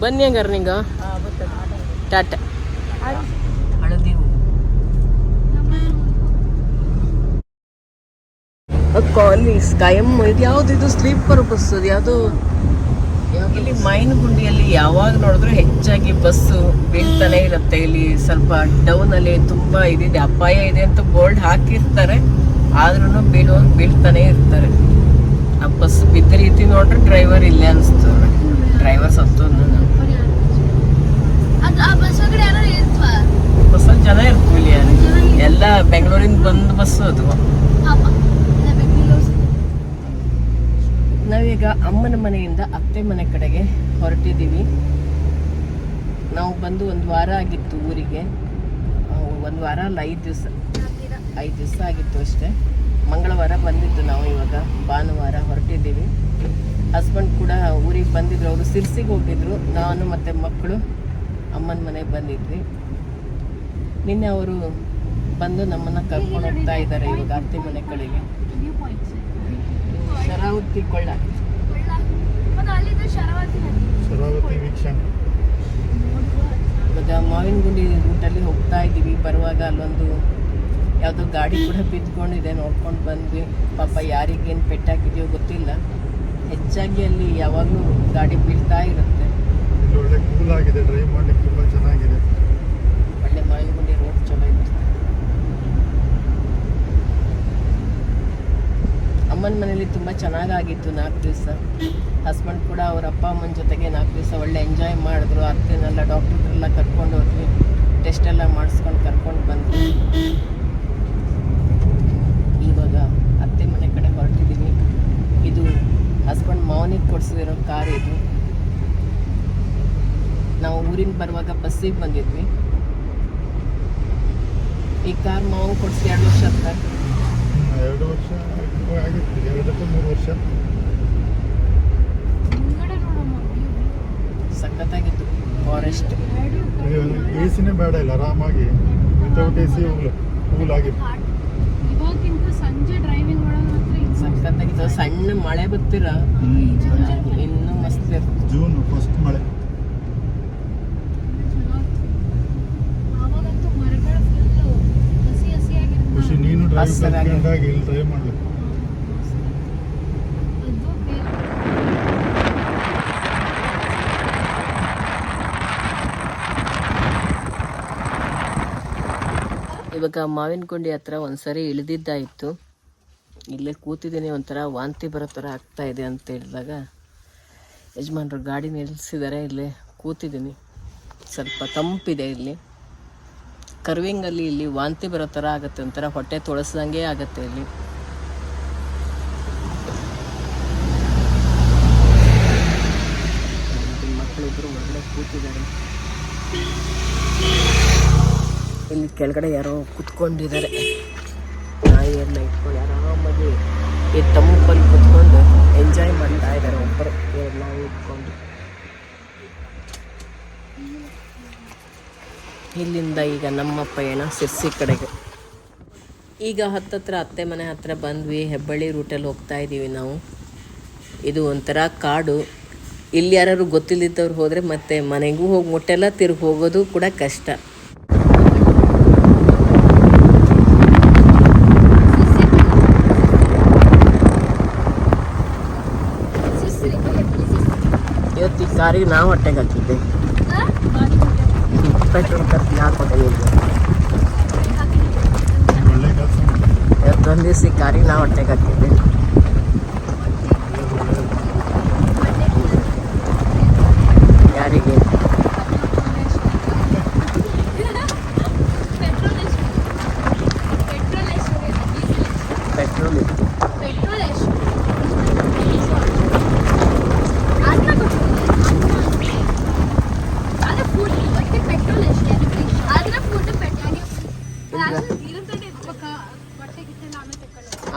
ಬನ್ನಿ ಹಂಗಾರ ನಿಂಗ. ಟಾಟ. ಹಳದಿ ಸ್ಕೈಮ್ ಕಾಯಂ ಇದು ಯಾವ್ದು ಇದು ಸ್ಲೀಪರ್ ಬಸ್ ಅದು ಯಾವುದು? ಇಲ್ಲಿ ಮೈನಗುಂಡಿಯಲ್ಲಿ ಯಾವಾಗ ನೋಡಿದ್ರು ಹೆಚ್ಚಾಗಿ ಬಸ್ಸು ಬೀಳ್ತಾನೆ ಇರುತ್ತೆ. ಇಲ್ಲಿ ಸ್ವಲ್ಪ ಡೌನ್ ಅಲ್ಲಿ ತುಂಬಾ ಇದಿದೆ ಅಪಾಯ ಇದೆ ಅಂತ ಬೋರ್ಡ್ ಹಾಕಿರ್ತಾರೆ. ಆದ್ರೂ ಬೀಳುವ ಬೀಳ್ತಾನೆ ಇರ್ತಾರೆ. ಆ ಬಸ್ ಬಿದ್ದ ರೀತಿ ನೋಡ್ರೆ ಡ್ರೈವರ್ ಇಲ್ಲೇ ಅನಿಸ್ತು ಡ್ರೈವರ್ ಸತ್ತು ಅದು ಆ ಬಸ್ ಜನ ಇರ್ತೀವಿ ಇಲ್ಲಿ. ಎಲ್ಲ ಬೆಂಗಳೂರಿಂದ ಬಂದ ಬಸ್ಸು ಅದು. ನಾವೀಗ ಅಮ್ಮನ ಮನೆಯಿಂದ ಅತ್ತೆ ಮನೆ ಕಡೆಗೆ ಹೊರಟಿದ್ದೀವಿ. ನಾವು ಬಂದು ಒಂದು ವಾರ ಆಗಿತ್ತು ಊರಿಗೆ. ಒಂದು ವಾರ ಅಲ್ಲ ಐದು ದಿವಸ. ಐದು ದಿವಸ ಆಗಿತ್ತು ಅಷ್ಟೇ. ಮಂಗಳವಾರ ಬಂದಿತ್ತು ನಾವು ಇವಾಗ. ಭಾನುವಾರ ಹೊರಟಿದ್ದೀವಿ. ಊರಿಗೆ ಬಂದಿದ್ರು ಅವರು ಸಿರ್ಸಿಗೆ ಹೋಗಿದ್ರು. ನಾನು ಮತ್ತು ಮಕ್ಕಳು ಅಮ್ಮನ ಮನೆಗೆ ಬಂದಿದ್ವಿ. ನಿನ್ನೆ ಅವರು ಬಂದು ನಮ್ಮನ್ನು ಕರ್ಕೊಂಡು ಹೋಗ್ತಾ ಇದ್ದಾರೆ ಇವಾಗ ಅತ್ತೆ ಮನೆ ಕಡೆಗೆ. ಶರಾವತಿ ಕೊಳ್ಳ. ಮಾವಿನ ಇವಾಗ ಮಾವಿನಗುಂಡಿ ರೂಟಲ್ಲಿ ಹೋಗ್ತಾ ಇದ್ದೀವಿ. ಬರುವಾಗ ಅಲ್ಲೊಂದು ಯಾವುದೋ ಗಾಡಿ ಕೂಡ ಬಿದ್ಕೊಂಡಿದೆ ನೋಡ್ಕೊಂಡು ಬಂದ್ವಿ. ಪಾಪ ಯಾರಿಗೇನು ಪೆಟ್ಟಾಗಿದೆಯೋ ಗೊತ್ತಿಲ್ಲ. ಹೆಚ್ಚಾಗಿ ಅಲ್ಲಿ ಯಾವಾಗಲೂ ಗಾಡಿ ಬೀಳ್ತಾ ಇರುತ್ತೆ. ಇಲ್ಲಿ ಒಳ್ಳೆ ಕೂಲ್ ಆಗಿದೆ ಡ್ರೈವ್ ಮಾಡ್ಲಿಕ್ಕೆ ತುಂಬಾ ಚೆನ್ನಾಗಿದೆ. ಒಳ್ಳೆ ರೋಡ್ ಚಲೋ ಇದೆ ಅಮ್ಮನ ಮನೇಲಿ ತುಂಬ ಚೆನ್ನಾಗಾಗಿತ್ತು ನಾಲ್ಕು ದಿವಸ. ಹಸ್ಬೆಂಡ್ ಕೂಡ ಅವ್ರ ಅಪ್ಪ ಅಮ್ಮನ ಜೊತೆಗೆ ನಾಲ್ಕು ದಿವಸ ಒಳ್ಳೆ ಎಂಜಾಯ್ ಮಾಡಿದ್ರು. ಅತ್ತೆನೆಲ್ಲ ಡಾಕ್ಟ್ರೆಲ್ಲ ಕರ್ಕೊಂಡು ಹೋದ್ವಿ. ಟೆಸ್ಟ್ ಎಲ್ಲ ಮಾಡಿಸ್ಕೊಂಡು ಕರ್ಕೊಂಡು ಬಂದ್ವಿ ಇವಾಗ ಅತ್ತೆ ಮನೆ ಕಡೆ ಹೊರಟಿದ್ದೀವಿ ಇದು ಹಸ್ಬೆಂಡ್ ಮಾವನಿಗೆ ಕೊಡಿಸಿದಿರೋ ಕಾರ್ ಇದು. ನಾವು ಊರಿಂದ ಬರುವಾಗ ಬಸ್ಸಿಗೆ ಬಂದಿದ್ವಿ. ಈ ಕಾರ್ ಮಾವು ಕೊಡಿಸಿ ಎರಡು ವರ್ಷ ಅಂತ. ಎರಡು ವರ್ಷ ಆಗಿತ್ತು ಎರಡಕ್ಕೆ ಮೂರು ವರ್ಷ. ಸಖತ್ತಾಗಿತ್ತು ಫಾರೆಸ್ಟ್ ಎ ಸಿನೇ ಬೇಡ ಇಲ್ಲ ಆರಾಮಾಗಿ. ವಿತೌಟ್ ಎ ಸಿ ಕೂಲ್ ಆಗಿತ್ತು ಇವಾಗಿಂತ ಸಂಜೆ ಡ್ರೈವಿಂಗ್ ಮಾಡೋದು ಮಾತ್ರ ಇದು ಮಳೆ ಬರ್ತೀರ? ಇನ್ನೂ ಮಸ್ತ್ ಜೂನ್ ಫಸ್ಟ್ ಮಳೆ. ಇವಾಗ ಖುಷಿ ನೀನು ಡ್ರೈವ್ ಇಲ್ಲಿ ಮಾಡ್ಬೇಕು. ಇವಾಗ ಹತ್ರ ಒಂದ್ಸರಿ ಇಳಿದಿದ್ದಾಯಿತು. ಇಲ್ಲೇ ಕೂತಿದ್ದೀನಿ, ಒಂಥರ ವಾಂತಿ ಬರೋ ಥರ ಆಗ್ತಾ ಇದೆ ಅಂತ ಹೇಳಿದಾಗ ಯಜಮಾನ್ರು ಗಾಡಿ ನಿಲ್ಲಿಸಿದ್ದಾರೆ, ಇಲ್ಲೇ ಕೂತಿದ್ದೀನಿ. ಸ್ವಲ್ಪ ತಂಪಿದೆ ಇಲ್ಲಿ. ಕರ್ವಿಂಗಲ್ಲಿ ಇಲ್ಲಿ ವಾಂತಿ ಬರೋ ಥರ ಆಗುತ್ತೆ, ಒಂಥರ ಹೊಟ್ಟೆ ತೊಳಸ್ದಂಗೆ ಆಗುತ್ತೆ ಇಲ್ಲಿ. ಮಕ್ಕಳಿಬ್ಬರು ಒಳಗಡೆ ಕೂತಿದ್ದಾರೆ. ಇಲ್ಲಿ ಕೆಳಗಡೆ ಯಾರೋ ಕುತ್ಕೊಂಡಿದ್ದಾರೆ. ನಾಯಿ ಇಟ್ಕೊಂಡು ಇಟ್ಕೊಂಡು ಆರಾಮಾಗಿ ಈ ತಂಪಲ್ಲಿ ಕುತ್ಕೊಂಡು ಎಂಜಾಯ್ ಮಾಡ್ತಾ ಇದ್ದಾರೆ ಒಬ್ಬರು. ನಾಯಿ ಇಟ್ಕೊಂಡು ಇಲ್ಲಿಂದ ಈಗ ನಮ್ಮ ಪಯಣ ಸಿರ್ಸಿ ಕಡೆಗೆ. ಈಗ ಹತ್ತತ್ರ ಅತ್ತೆ ಮನೆ ಹತ್ರ ಬಂದ್ವಿ. ಹೆಬ್ಬಳ್ಳಿ ರೂಟಲ್ಲಿ ಹೋಗ್ತಾ ಇದ್ದೀವಿ ನಾವು. ಇದು ಒಂಥರ ಕಾಡು. ಇಲ್ಲಿ ಯಾರು ಗೊತ್ತಿಲ್ಲದವ್ರು ಹೋದರೆ ಮತ್ತೆ ಮನೆಗೂ ಹೋಗಿ ಮುಟ್ಟೆಲ್ಲ ತಿರುಗಿ ಹೋಗೋದು ಕೂಡ ಕಷ್ಟ. ಇವತ್ತು ಈ ಕಾರಿಗೆ ನಾವು ಹೊಟ್ಟೆಗೆ ಹಾಕಿದ್ದೆ ಪೆಟ್ರೋಲ್ ಖರ್ಚು ಹಾಕೊಟ್ಟೆ ಒಳ್ಳೆ ಕೆಲಸ ಇವತ್ತು ಒಂದು ದಿವಸ ಈ ಕಾರಿಗೆ ನಾವು ಹೊಟ್ಟೆಗೆ ಹಾಕಿದ್ದೆ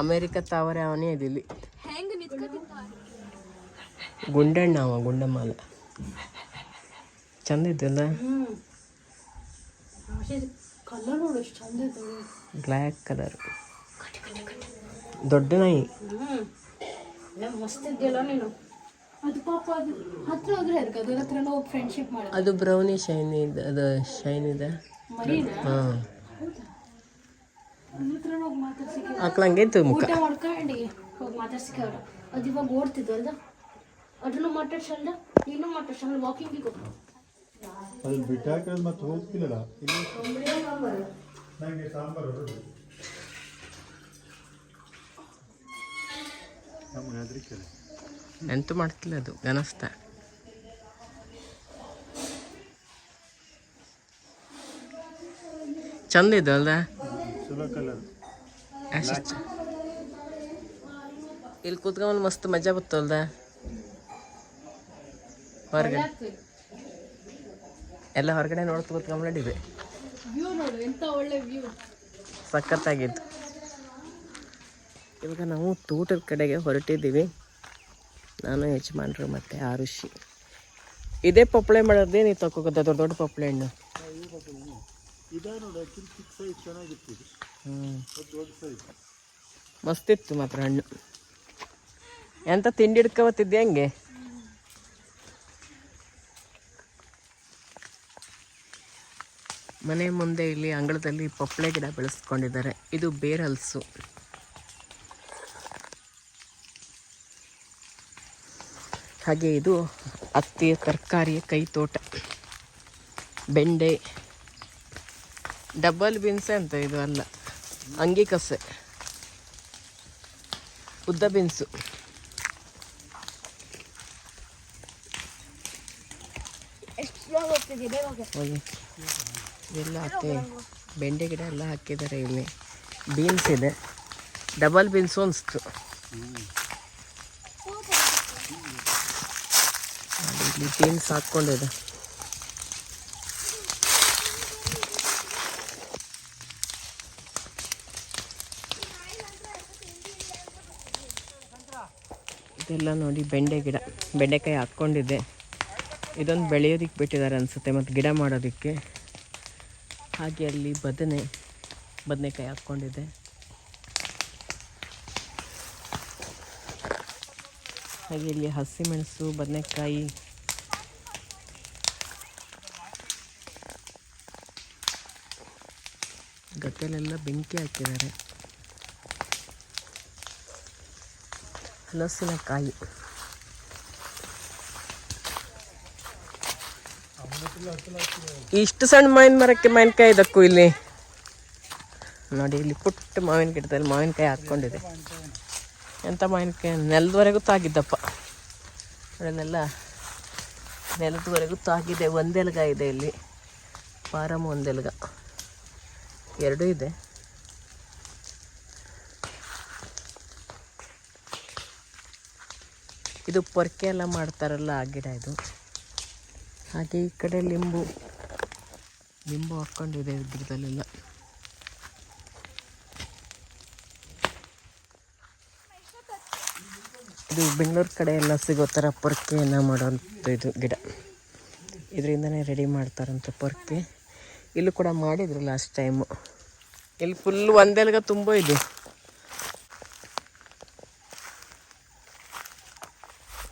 ಅಮೇರಿಕ ತಾವರೆ ಅವನೇ ಇದಿಲ್ಲಿ. ಗುಂಡಣ್ಣ ಅವ ಗುಂಡಮ್ಮಲ್ಲ ಚಂದ ಇದ್ದಲ್ಲ? ಬ್ಲ್ಯಾಕ್ ಕಲರ್ ದೊಡ್ಡ ನಾಯಿ. ಅದು ಬ್ರೌನಿ ಶೈನ್ ಇದೆ ಅದು ಶೈನ್ ಇದೆ. ಹಾಂ. ಅದ್ರ ಇತ್ತು ಮುಖ. ಊಟ ಮಾಡ್ಕೊಂಡು ಹೋಗಿ ಅದು ಇವಾಗ ಓಡ್ತಿದ್ವಲ್ದ ಅದನ್ನು ಮಾತಾಡ್ಸಲ್ದ? ನೀನು ಮಾತಾಡ್ಸಲ್ಲ ವಾಕಿಂಗಿಗೆ ಬಿಟ್ಟಾಕಿರೋದು ಮತ್ತೆ ಹೋಗ್ತಿಲ್ಲ ಇಲ್ಲಿ ನಂಗೆ ಸಾಂಬಾರು. ಎಂತೂ ಮಾಡ್ತಿಲ್ಲ ಅದು ಗನಸ್ತ. ಚಂದ ಇದೆ ಇಲ್ಲಿ ಕೂತ್ಕೊಂಡು ಮಸ್ತ್ ಮಜಾ ಬರ್ತಲ್ದ ಹೊರಗಡೆ. ಎಲ್ಲ ಹೊರಗಡೆ ನೋಡ್ತಾ ಕೂತ್ಕೊಂಡ್ಬಿಟ್ಟಿದೆ ಸಖತ್ತಾಗಿತ್ತು. ಇವಾಗ ನಾವು ತೋಟದ ಕಡೆಗೆ ಹೊರಟಿದ್ದೀವಿ. ನಾನು ಯಜಮಾನ್ರು ಮತ್ತು ಆರುಷಿ. ಇದೇ ಪಪ್ಪಳೆ ಮಾಡೋದೇ ನೀವು ತಗೋದ ದೊಡ್ಡ ದೊಡ್ಡ ಪಪ್ಪಳೆ ಹಣ್ಣು. ಇದಾ ನೋಡಿ ಚಿಕ್ಕ ಸೈಜ್ ಚೆನ್ನಾಗಿತ್ತು ಇದು. ಅದು ದೊಡ್ಡ ಸೈಜ್ ಮಸ್ತಿತ್ತು ಮಾತ್ರ ಹಣ್ಣು. ಎಂತ ತಿಂಡಿ ಹಿಡ್ಕೊಬತ್ತಿದ್ದೆ ಹಂಗೆ? ಮನೆ ಮುಂದೆ ಇಲ್ಲಿ ಅಂಗಳದಲ್ಲಿ ಪಪ್ಪಳೆ ಗಿಡ ಬೆಳೆಸ್ಕೊಂಡಿದ್ದಾರೆ. ಇದು ಬೇರಲ್ಸು ಹಾಗೆ ಇದು ಹತ್ತಿ ತರಕಾರಿ ಕೈ ತೋಟ ಬೆಂಡೆ. ಡಬಲ್ ಬೀನ್ಸೆ ಅಂತ ಇದು ಅಲ್ಲ. ಅಂಗಿ ಕಸೆ. ಉದ್ದ ಬೀನ್ಸು. ಎಲ್ಲ ಹಾಕ್ತೀವಿ ಬೆಂಡೆ ಗಿಡ ಎಲ್ಲ ಹಾಕಿದ್ದಾರೆ ಇಲ್ಲಿ. ಬೀನ್ಸ್ ಇದೆ. ಡಬಲ್ ಬೀನ್ಸ್ ಅನಿಸ್ತು. ಇಲ್ಲಿ ಬೀನ್ಸ್ ಹಾಕ್ಕೊಂಡಿದೆ. ಇದೆಲ್ಲ ನೋಡಿ ಬೆಂಡೆ ಗಿಡ, ಬೆಂಡೆಕಾಯಿ ಹಾಕ್ಕೊಂಡಿದ್ದೆ. ಇದೊಂದು ಬೆಳೆಯೋದಕ್ಕೆ ಬಿಟ್ಟಿದ್ದಾರೆ ಅನಿಸುತ್ತೆ, ಮತ್ತು ಗಿಡ ಮಾಡೋದಕ್ಕೆ. ಹಾಗೆ ಅಲ್ಲಿ ಬದನೆ, ಬದನೆಕಾಯಿ ಹಾಕ್ಕೊಂಡಿದ್ದೆ. ಹಾಗೆ ಇಲ್ಲಿ ಹಸಿಮೆಣಸು, ಬದನೆಕಾಯಿ. ಗದ್ದೆಲೆಲ್ಲ ಬೆಂಕಿ ಹಾಕಿದ್ದಾರೆ. ಹಲಸಿನಕಾಯಿ. ಇಷ್ಟು ಸಣ್ಣ ಮಾವಿನ ಮರಕ್ಕೆ ಮಾವಿನಕಾಯಿ ಇದಕ್ಕೂ ಇಲ್ಲಿ? ನೋಡಿ, ಇಲ್ಲಿ ಪುಟ್ಟ ಮಾವಿನ ಗಿಡದಲ್ಲಿ ಮಾವಿನಕಾಯಿ ಹಾಕ್ಕೊಂಡಿದೆ. ಎಂಥ ಮಾವಿನಕಾಯಿ? ನೆಲದವರೆಗೂ ತಾಗಿದ್ದಪ್ಪ. ಅದನ್ನೆಲ್ಲ ನೆಲದವರೆಗೂ ತಾಗಿದೆ. ಒಂದೆಲ್ಗ ಇದೆ ಇಲ್ಲಿ. ಪಾರಮ್ ಒಂದೆಲ್ಗ. ಎರಡೂ ಇದೆ. ಇದು ಪೊರ್ಕೆ ಎಲ್ಲ ಮಾಡ್ತಾರಲ್ಲ ಆ ಗಿಡ ಇದು. ಹಾಗೆ ಈ ಕಡೆ ಲಿಂಬು ಲಿಂಬು ಹಾಕ್ಕೊಂಡಿದೆ ಗಿಡದಲ್ಲೆಲ್ಲ ಇದು ಬೆಂಗಳೂರು ಕಡೆ ಎಲ್ಲ ಸಿಗೋ ಥರ ಪೊರ್ಕೆಯನ್ನು ಮಾಡುವಂಥ ಇದು ಗಿಡ. ಇದರಿಂದನೇ ರೆಡಿ ಮಾಡ್ತಾರಂತ ಪೊರ್ಕೆ. ಇಲ್ಲೂ ಕೂಡ ಮಾಡಿದ್ರು ಲಾಸ್ಟ್ ಟೈಮು ಇಲ್ಲಿ ಫುಲ್ ಒಂದೆಲ್ಗ ತುಂಬ ಇದೆ.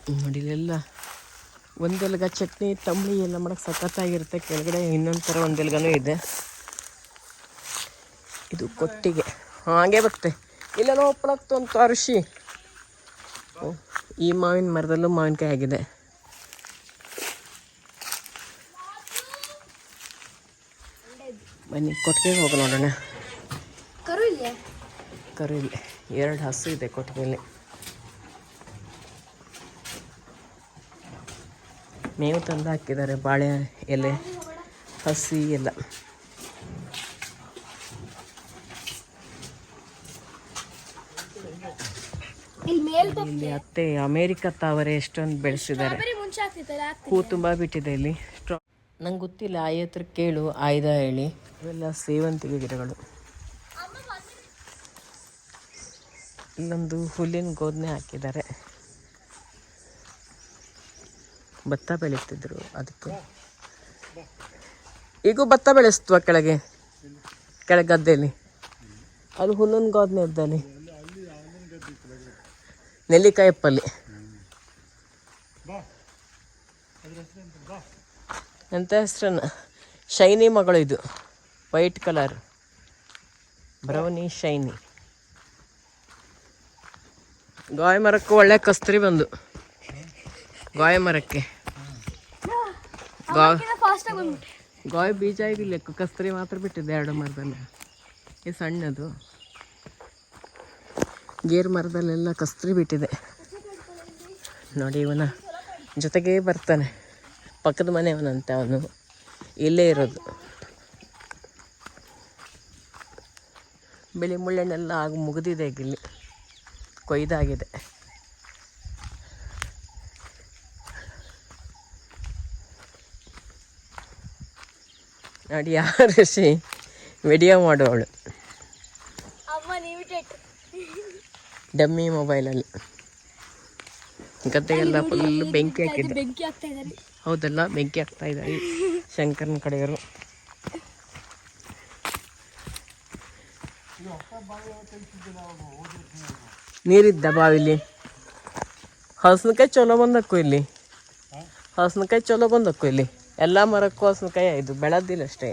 ನೋಡಿ ಇಲ್ಲೆಲ್ಲ ಒಂದೆಲ್ಗ ಚಟ್ನಿ ತಂಬಳಿ ಎಲ್ಲ ಮಾಡಕ್ಕೆ ಸಖತ್ತಾಗಿರುತ್ತೆ. ಕೆಳಗಡೆ ಇನ್ನೊಂದು ಥರ ಒಂದೆಲ್ಗನೂ ಇದೆ. ಇದು ಕೊಟ್ಟಿಗೆ. ಹಾಗೆ ಬರುತ್ತೆ. ಇಲ್ಲೆಲ್ಲ ಒಪ್ಪಳಾಗ್ತು ಅಂತ ಅರಿಶಿ. ಓ, ಈ ಮಾವಿನ ಮರದಲ್ಲೂ ಮಾವಿನಕಾಯಿ ಆಗಿದೆ. ಬನ್ನಿ ಕೊಟ್ಟಿಗೆ ಹೋಗಿ ನೋಡೋಣ. ಕರು ಇಲ್ಲ? ಕರು ಇಲ್ಲಿ. ಎರಡು ಹಸು ಇದೆ ಕೊಟ್ಟಿಗೆಯಲ್ಲಿ ಮೇವು ತಂದು ಹಾಕಿದ್ದಾರೆ ಬಾಳೆ ಎಲೆ ಹಸಿ ಎಲ್ಲ. ಇಲ್ಲಿ ಅತ್ತೆ ಅಮೇರಿಕ ತಾವರೆ ಎಷ್ಟೊಂದು ಬೆಳೆಸಿದ್ದಾರೆ. ಹೂ ತುಂಬ ಬಿಟ್ಟಿದೆ ಇಲ್ಲಿ. ನಂಗೆ ಗೊತ್ತಿಲ್ಲ ಆಯತ್ರ ಕೇಳು ಆಯ್ದ ಹೇಳಿ. ಇವೆಲ್ಲ ಸೇವಂತಿಗೆ ಗಿಡಗಳು. ಇಲ್ಲೊಂದು ಹುಲ್ಲಿನ ಗೋದನೆ ಹಾಕಿದ್ದಾರೆ. ಭತ್ತ ಬೆಳೀತಿದ್ರು ಅದಕ್ಕೆ. ಈಗೂ ಭತ್ತ ಬೆಳೆಸ್ತುವ ಕೆಳಗೆ? ಕೆಳಗೆ ಗದ್ದೆಯಲ್ಲಿ ಅಲ್ಲಿ ಹುಲ್ಲನ್ ಗೋದ್ನೆ ಇದ್ದಲ್ಲಿ ನೆಲ್ಲಿಕಾಯಪ್ಪಲ್ಲಿ ಎಂತ ಹೆಸ್ರನ್ನ? ಶೈನಿ ಮಗಳು ಇದು. White colour. Brownie Shiny. ಗಾಯ ಮರಕ್ಕೂ ಒಳ್ಳೆ ಕಸ್ತರಿ ಬಂದು. ಗಾಯ ಮರಕ್ಕೆ. ಗಾಯ ಬೀಜ ಇದಿಲ್ಲ ಕಸ್ತರಿ ಮಾತ್ರ ಬಿಟ್ಟಿದ್ದೆ ಎರಡು ಮರದಲ್ಲಿ. ಈ ಸಣ್ಣದು. ಗೇರ್ ಮರದಲ್ಲೆಲ್ಲ ಕಸ್ತರಿ ಬಿಟ್ಟಿದೆ. ನೋಡಿ ಇವನ ಜೊತೆಗೇ ಬರ್ತಾನೆ. ಪಕ್ಕದ ಮನೆಯವನಂತೆ ಅವನು. ಇಲ್ಲೇ ಇರೋದು. ಬಿಳಿ ಮುಳ್ಳೆಣ್ಣೆಲ್ಲ ಆಗ ಮುಗಿದಿದೆ ಇಲ್ಲಿ. ಕೊಯ್ದಾಗಿದೆ. ನೋಡಿ ಯಾರು ಋಷಿ ವಿಡಿಯೋ ಮಾಡೋವಳು ಡಮ್ಮಿ ಮೊಬೈಲಲ್ಲಿ ಗದ್ದೆಗೆಲ್ಲ ಫುಲ್ ಬೆಂಕಿ ಹಾಕಿದ್ದೆ. ಇದ್ದಾರೆ. ಹೌದಲ್ಲ ಬೆಂಕಿ ಹಾಕ್ತಾ ಇದ್ದಾರೆ. ಶಂಕರನ ಕಡೆಯವರು. ನೀರಿದ್ದ ಬಾವಿಲಿ ಹಸನಕಾಯಿ ಚಲೋ ಬಂದಕ್ಕು ಇಲ್ಲಿ. ಹಸನಕಾಯಿ ಚಲೋ ಬಂದಕ್ಕು ಇಲ್ಲಿ. ಎಲ್ಲ ಮರಕ್ಕೂ ಹಸನಕಾಯಿ ಇದು ಬೆಳೆದಿಲ್ಲ ಅಷ್ಟೇ.